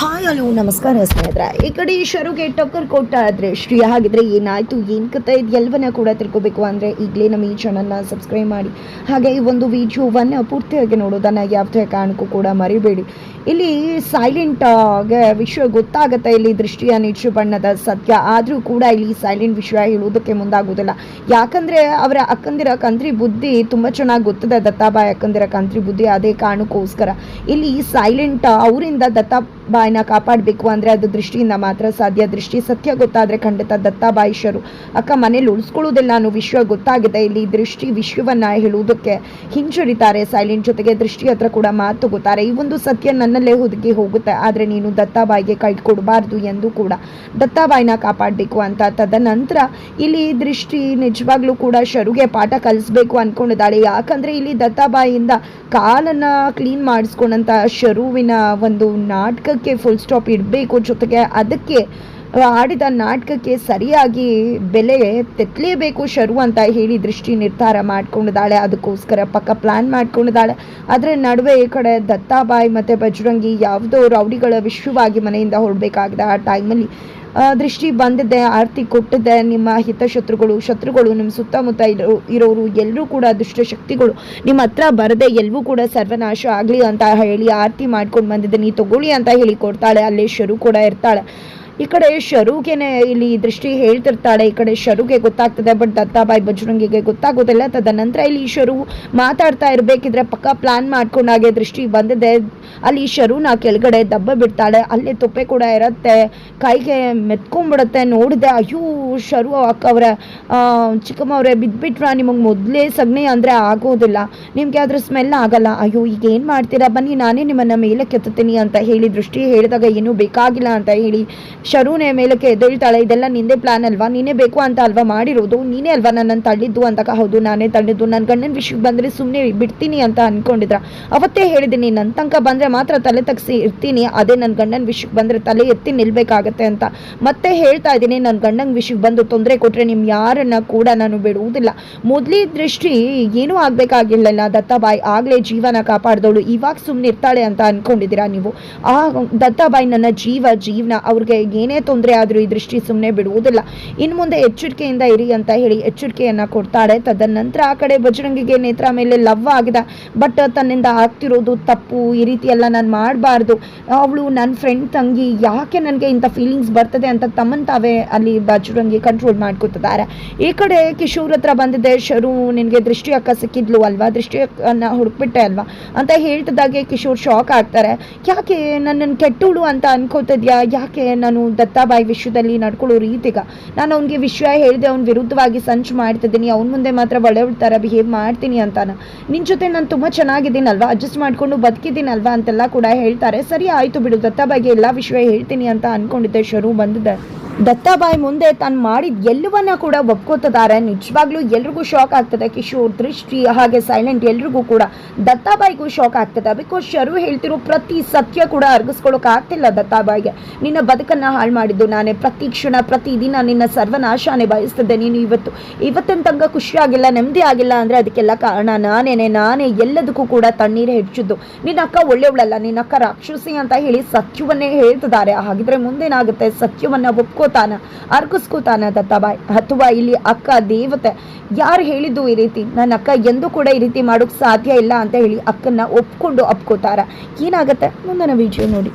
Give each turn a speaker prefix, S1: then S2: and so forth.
S1: Hi hello ನಮಸ್ಕಾರ ಸ್ನೇಹಿತರೆ. ಈ ಕಡೆ ಶರುಗೆ ಟಕ್ಕರ್ ಕೊಟ್ಟ ಆದರೆ ಶ್ರೀ ಹಾಗಿದ್ರೆ ಏನಾಯ್ತು, ಏನು ಕತೆ ಇದು ಎಲ್ಲವನ್ನ ಕೂಡ ತಿಳ್ಕೊಬೇಕು ಅಂದರೆ ಈಗಲೇ ನಮ್ಮ ಈ ಚಾನಲ್ನ ಸಬ್ಸ್ಕ್ರೈಬ್ ಮಾಡಿ. ಹಾಗೆ ಈ ಒಂದು ವಿಡಿಯೋವನ್ನು ಪೂರ್ತಿಯಾಗಿ ನೋಡೋದನ್ನು ಯಾವುದೇ ಕಾರಣಕ್ಕೂ ಕೂಡ ಮರಿಬೇಡಿ. ಇಲ್ಲಿ ಸೈಲೆಂಟ್ಗೆ ವಿಷಯ ಗೊತ್ತಾಗುತ್ತೆ. ಇಲ್ಲಿ ದೃಷ್ಟಿಯ ನಿಚ್ಚು ಬಣ್ಣದ ಸತ್ಯ ಆದರೂ ಕೂಡ ಇಲ್ಲಿ ಸೈಲೆಂಟ್ ವಿಷಯ ಹೇಳೋದಕ್ಕೆ ಮುಂದಾಗೋದಿಲ್ಲ ಯಾಕಂದರೆ ಅವರ ಅಕ್ಕಂದಿರ ಕಂತ್ರಿ ಬುದ್ಧಿ ತುಂಬ ಚೆನ್ನಾಗಿ ಗೊತ್ತದೆ. ದತ್ತಾಬಾಯಿ ಅಕ್ಕಂದಿರ ಕಂತ್ರಿ ಬುದ್ಧಿ ಅದೇ ಕಾರಣಕ್ಕೋಸ್ಕರ. ಇಲ್ಲಿ ಸೈಲೆಂಟ್ ಅವರಿಂದ ದತ್ತಾಬಾಯಿನ ಕಾಪಾಡಬೇಕು ಅಂದರೆ ಅದು ದೃಷ್ಟಿಯಿಂದ ಮಾತ್ರ ಸಾಧ್ಯ. ದೃಷ್ಟಿ ಸತ್ಯ ಗೊತ್ತಾದರೆ ಖಂಡಿತ ದತ್ತಾಬಾಯಿಷರು ಅಕ್ಕ ಮನೇಲಿ ಉಳಿಸ್ಕೊಳ್ಳೋದಿಲ್ಲ ಅನ್ನೋ ವಿಶ್ವ ಗೊತ್ತಾಗಿದೆ. ಇಲ್ಲಿ ದೃಷ್ಟಿ ವಿಶ್ವವನ್ನು ಹೇಳುವುದಕ್ಕೆ ಹಿಂಜರಿತಾರೆ. ಸೈಲೆಂಟ್ ಜೊತೆಗೆ ದೃಷ್ಟಿ ಹತ್ರ ಕೂಡ ಮಾತು ತಗೋತಾರೆ ಈ ಒಂದು ಸತ್ಯ ನನ್ನಲ್ಲೇ ಹುದುಗಿ ಹೋಗುತ್ತೆ. ಆದರೆ ನೀನು ದತ್ತಾಬಾಯಿಗೆ ಕೈ ಕೊಡಬಾರ್ದು ಎಂದು ಕೂಡ. ದತ್ತಾಬಾಯಿನ ಕಾಪಾಡಬೇಕು ಅಂತ ತದನಂತರ ಇಲ್ಲಿ ದೃಷ್ಟಿ ನಿಜವಾಗ್ಲೂ ಕೂಡ ಶರುಗೆ ಪಾಠ ಕಲಿಸ್ಬೇಕು ಅಂದ್ಕೊಂಡಿದ್ದಾಳೆ ಯಾಕಂದ್ರೆ ಇಲ್ಲಿ ದತ್ತಾಬಾಯಿಯಿಂದ ಕಾಲನ್ನ ಕ್ಲೀನ್ ಮಾಡಿಸ್ಕೊಂಡಂತ ಶರುವಿನ ಒಂದು ನಾಟಕಕ್ಕೆ ಫುಲ್ ಸ್ಟಾಪ್ ಇಡಬೇಕು ಜೊತೆಗೆ ಅದಕ್ಕೆ ಆಡಿದ ನಾಟಕಕ್ಕೆ ಸರಿಯಾಗಿ ಬೆಲೆ ತೆತ್ತಲೇಬೇಕು ಶರು ಅಂತ ಹೇಳಿ ದೃಷ್ಟಿ ನಿರ್ಧಾರ ಮಾಡ್ಕೊಂಡಿದ್ದಾಳೆ. ಅದಕ್ಕೋಸ್ಕರ ಪಕ್ಕ ಪ್ಲಾನ್ ಮಾಡ್ಕೊಂಡಿದ್ದಾಳೆ. ಅದರ ನಡುವೆ ಈ ಕಡೆ ದತ್ತಾಬಾಯಿ ಮತ್ತು ಬಜರಂಗಿ ಯಾವುದೋ ರೌಡಿಗಳ ವಿಶ್ವವಾಗಿ ಮನೆಯಿಂದ ಹೊರಡಬೇಕಾಗಿದೆ. ಆ ಟೈಮಲ್ಲಿ ದೃಷ್ಟಿ ಬಂದಿದೆ, ಆರತಿ ಕೊಟ್ಟಿದೆ, ನಿಮ್ಮ ಹಿತಶತ್ರುಗಳು, ಶತ್ರುಗಳು, ನಿಮ್ಮ ಸುತ್ತಮುತ್ತ ಇರೋ ಇರೋರು, ಎಲ್ಲರೂ ಕೂಡ ದುಷ್ಟಶಕ್ತಿಗಳು. ನಿಮ್ಮ ಹತ್ರ ಬರದೆ ಎಲ್ಲವೂ ಕೂಡ ಸರ್ವನಾಶ ಆಗಲಿ ಅಂತ ಹೇಳಿ ಆರತಿ ಮಾಡ್ಕೊಂಡು ಬಂದಿದ್ದೆ ನೀ ತಗೊಳ್ಳಿ ಅಂತ ಹೇಳಿ ಕೊಡ್ತಾಳೆ ಅಲ್ಲೇ ಶರು ಕೂಡ ಇರ್ತಾಳೆ. ಈ ಕಡೆ ಶರುಗೆನೆ ಇಲ್ಲಿ ದೃಷ್ಟಿ ಹೇಳ್ತಿರ್ತಾಳೆ, ಈ ಕಡೆ ಶರುಗೆ ಗೊತ್ತಾಗ್ತದೆ ಬಟ್ ದತ್ತಾಬಾಯಿ ಬಜರಂಗಿಗೆ ಗೊತ್ತಾಗೋದಿಲ್ಲ. ತದನಂತರ ಇಲ್ಲಿ ಶರು ಮಾತಾಡ್ತಾ ಇರಬೇಕಿದ್ರೆ ಪಕ್ಕ ಪ್ಲಾನ್ ಮಾಡ್ಕೊಂಡಾಗೆ ದೃಷ್ಟಿ ಬಂದಿದೆ. ಅಲ್ಲಿ ಶರುನ ಕೆಳಗಡೆ ದಬ್ಬ ಬಿಡ್ತಾಳೆ. ಅಲ್ಲಿ ತೊಪ್ಪೆ ಕೂಡ ಇರುತ್ತೆ. ಕೈಗೆ ಮೆತ್ಕೊಂಡ್ಬಿಡುತ್ತೆ. ನೋಡಿದೆ, ಅಯ್ಯೋ, ಶರು ಅಕ್ಕ ಅವರ ಚಿಕ್ಕಮ್ಮವ್ರೆ ಬಿದ್ದುಬಿಟ್ರ ನಿಮಗೆ ಮೊದಲೇ ಸಗಣಿ ಅಂದರೆ ಆಗೋದಿಲ್ಲ. ನಿಮಗೆ ಅದ್ರ ಸ್ಮೆಲ್ ಆಗಲ್ಲ. ಅಯ್ಯೋ, ಈಗ ಏನು ಮಾಡ್ತೀರಾ? ಬನ್ನಿ, ನಾನೇ ನಿಮ್ಮನ್ನು ಮೇಲೆ ಕೆತ್ತುತ್ತೀನಿ ಅಂತ ಹೇಳಿ ದೃಷ್ಟಿ ಹೇಳಿದಾಗ ಏನೂ ಬೇಕಾಗಿಲ್ಲ ಅಂತ ಹೇಳಿ ಶರುನೇ ಮೇಲಕ್ಕೆ ಎದ್ದೇಳ್ತಾಳೆ, ಇದೆಲ್ಲ ನಿಂದೇ ಪ್ಲಾನ್ ಅಲ್ವಾ? ನೀನೇ ಬೇಕು ಅಂತ ಅಲ್ವಾ ಮಾಡಿರೋದು? ನೀನೇ ಅಲ್ವಾ ನನ್ನನ್ನು ತಳ್ಳಿದ್ದು? ಅಂತ ಹೌದು, ನಾನೇ ತಳ್ಳಿದ್ದು. ನನ್ನ ಗಂಡನ ವಿಷಯಕ್ಕೆ ಬಂದರೆ ಸುಮ್ಮನೆ ಬಿಡ್ತೀನಿ ಅಂತ ಅನ್ಕೊಂಡಿದ್ರ. ಅವತ್ತೇ ಹೇಳಿದ್ದೀನಿ ನನ್ನ ತನಕ ಬಂದರೆ ಮಾತ್ರ ತಲೆ ತಗ್ಸಿ ಇರ್ತೀನಿ. ಅದೇ ನನ್ನ ಗಂಡನ ವಿಷಯಕ್ಕೆ ಬಂದರೆ ತಲೆ ಎತ್ತಿ ನಿಲ್ಬೇಕಾಗತ್ತೆ ಅಂತ. ಮತ್ತೆ ಹೇಳ್ತಾ ಇದ್ದೀನಿ ನನ್ನ ಗಂಡನ ವಿಷಯಕ್ಕೆ ಬಂದು ತೊಂದರೆ ಕೊಟ್ಟರೆ ನಿಮ್ಮ ಯಾರನ್ನ ಕೂಡ ನಾನು ಬಿಡುವುದಿಲ್ಲ. ಮೊದಲೇ ದೃಷ್ಟಿ ಏನೂ ಆಗಬೇಕಾಗಿಲ್ಲ ದತ್ತಾಬಾಯಿ ಆಗಲೇ ಜೀವನ ಕಾಪಾಡಿದವಳು. ಇವಾಗ ಸುಮ್ಮನೆ ಇರ್ತಾಳೆ ಅಂತ ಅನ್ಕೊಂಡಿದ್ದೀರಾ ನೀವು? ಆ ದತ್ತಾಬಾಯಿ ನನ್ನ ಜೀವ, ಜೀವನ ಅವ್ರಿಗೆ ಏನೇ ತೊಂದರೆ ಆದರೂ ಈ ದೃಷ್ಟಿ ಸುಮ್ಮನೆ ಬಿಡುವುದಿಲ್ಲ. ಇನ್ನು ಮುಂದೆ ಎಚ್ಚರಿಕೆಯಿಂದ ಇರಿ ಅಂತ ಹೇಳಿ ಎಚ್ಚರಿಕೆಯನ್ನು ಕೊಡ್ತಾಳೆ. ತದನಂತರ ಆ ಕಡೆ ಬಜರಂಗಿಗೆ ನೇತ್ರ ಮೇಲೆ ಲವ್ ಆಗಿದೆ. ಬಟ್ ತನ್ನಿಂದ ಆಗ್ತಿರೋದು ತಪ್ಪು, ಈ ರೀತಿ ಎಲ್ಲ ನಾನು ಮಾಡಬಾರ್ದು. ಅವಳು ನನ್ನ ಫ್ರೆಂಡ್ ತಂಗಿ, ಯಾಕೆ ನನಗೆ ಇಂಥ ಫೀಲಿಂಗ್ಸ್ ಬರ್ತದೆ ಅಂತ ತಮ್ಮನ್ನು ತಾವೇ ಅಲ್ಲಿ ಬಜರಂಗಿ ಕಂಟ್ರೋಲ್ ಮಾಡ್ಕೊತಿದ್ದಾರೆ. ಈ ಕಡೆ ಕಿಶೋರ್ ಹತ್ರ ಬಂದಿದೆ, ಶರು, ನಿನಗೆ ದೃಷ್ಟಿ ಅಕ್ಕ ಸಿಕ್ಕಿದ್ಲು ಅಲ್ವಾ? ದೃಷ್ಟಿ ಅಕ್ಕನ ಹುಡುಕ್ಬಿಟ್ಟೆ ಅಲ್ವಾ? ಅಂತ ಹೇಳ್ತಿದ್ದಾಗೆ ಕಿಶೋರ್ ಶಾಕ್ ಆಗ್ತಾರೆ. ಯಾಕೆ ನನ್ನನ್ನು ಕೆಟ್ಟವಳು ಅಂತ ಅನ್ಕೋತಿದ್ಯಾ? ಯಾಕೆ ನಾನು ದತ್ತಾಬಾಯಿ ವಿಷಯದಲ್ಲಿ ನಡ್ಕೊಳ್ಳೋ ರೀತಿಗ ನಾನು ಅವ್ನಿಗೆ ವಿಷಯ ಹೇಳಿದೆ, ಅವ್ನ ವಿರುದ್ಧವಾಗಿ ಸಂಚು ಮಾಡ್ತಿದ್ದೀನಿ, ಅವ್ನ ಮುಂದೆ ಮಾತ್ರ ಒಳ್ಳೆ ಥರ ಬಿಹೇವ್ ಮಾಡ್ತೀನಿ ಅಂತಾನ. ನಿನ್ನ ಜೊತೆ ನಾನು ತುಂಬ ಚೆನ್ನಾಗಿದ್ದೀನಲ್ವಾ? ಅಡ್ಜಸ್ಟ್ ಮಾಡ್ಕೊಂಡು ಬದುಕಿದ್ದೀನಲ್ವಾ ಅಂತೆಲ್ಲ ಕೂಡ ಹೇಳ್ತಾರೆ. ಸರಿ, ಆಯಿತು ಬಿಡು, ದತ್ತಾಬಾಯಿಗೆ ಎಲ್ಲ ವಿಷಯ ಹೇಳ್ತೀನಿ ಅಂತ ಅನ್ಕೊಂಡಿದ್ದೆ, ಶುರು ಬಂದಿದ್ದೆ ದತ್ತಾಬಾಯಿ ಮುಂದೆ ತಾನು ಮಾಡಿದ ಎಲ್ಲವನ್ನ ಕೂಡ ಒಪ್ಕೋತಿದ್ದಾರೆ. ನಿಜವಾಗ್ಲೂ ಎಲ್ರಿಗೂ ಶಾಕ್ ಆಗ್ತದೆ. ಕಿಶೋರ್ ದೃಷ್ಟಿ ಹಾಗೆ ಸೈಲೆಂಟ್ ಎಲ್ರಿಗೂ ಕೂಡ ದತ್ತಾಬಾಯಿಗೂ ಶಾಕ್ ಆಗ್ತದೆ. ಬಿಕಾಸ್ ಶರು ಹೇಳ್ತಿರೋ ಪ್ರತಿ ಸತ್ಯ ಕೂಡ ಅರ್ಗಿಸ್ಕೊಳಕ್ ಆಗ್ತಿಲ್ಲ ದತ್ತಾಬಾಯಿಗೆ. ನಿನ್ನ ಬದುಕನ್ನ ಹಾಳು ಮಾಡಿದ್ದು ನಾನೇ. ಪ್ರತಿ ಕ್ಷಣ, ಪ್ರತಿ ದಿನ ನಿನ್ನ ಸರ್ವನಾಶಾನೆ ಬಯಸ್ತಿದ್ದೆ ನೀನು ಇವತ್ತು. ಇವತ್ತಿನ ತನಕ ಖುಷಿಯಾಗಿಲ್ಲ ನೆಮ್ಮದಿ ಆಗಿಲ್ಲ ಅಂದ್ರೆ ಅದಕ್ಕೆಲ್ಲ ಕಾರಣ ನಾನೇನೆ. ನಾನೇ ಎಲ್ಲದಕ್ಕೂ ಕೂಡ ತಣ್ಣೀರು ಹೆಚ್ಚಿದ್ದು. ನಿನ್ನ ಅಕ್ಕ ಒಳ್ಳೆಯವಳಲ್ಲ. ನಿನ್ನ ಅಕ್ಕ ರಾಕ್ಷಸಿ ಅಂತ ಹೇಳಿ ಸತ್ಯವನ್ನೇ ಹೇಳ್ತಿದ್ದಾರೆ. ಹಾಗಿದ್ರೆ ಮುಂದೇನಾಗುತ್ತೆ? ಸತ್ಯವನ್ನ ಒಪ್ಕೋತಾನ ಅರ್ಗಿಸ್ಕೋತಾನ ದತ್ತಾಬಾಯ್ ಅಥವಾ ಇಲ್ಲಿ ಅಕ್ಕ ದೇವತೆ, ಯಾರು ಹೇಳಿದ್ದು ಈ ರೀತಿ? ನನ್ನ ಅಕ್ಕ ಎಂದೂ ಕೂಡ ಈ ರೀತಿ ಮಾಡೋಕ್ಕೆ ಸಾಧ್ಯ ಇಲ್ಲ ಅಂತ ಹೇಳಿ ಅಕ್ಕನ್ನ ಒಪ್ಕೊಂಡು ಒಪ್ಕೋತಾರ ಏನಾಗುತ್ತೆ? ಮುಂದಿನ ವಿಡಿಯೋ ನೋಡಿ.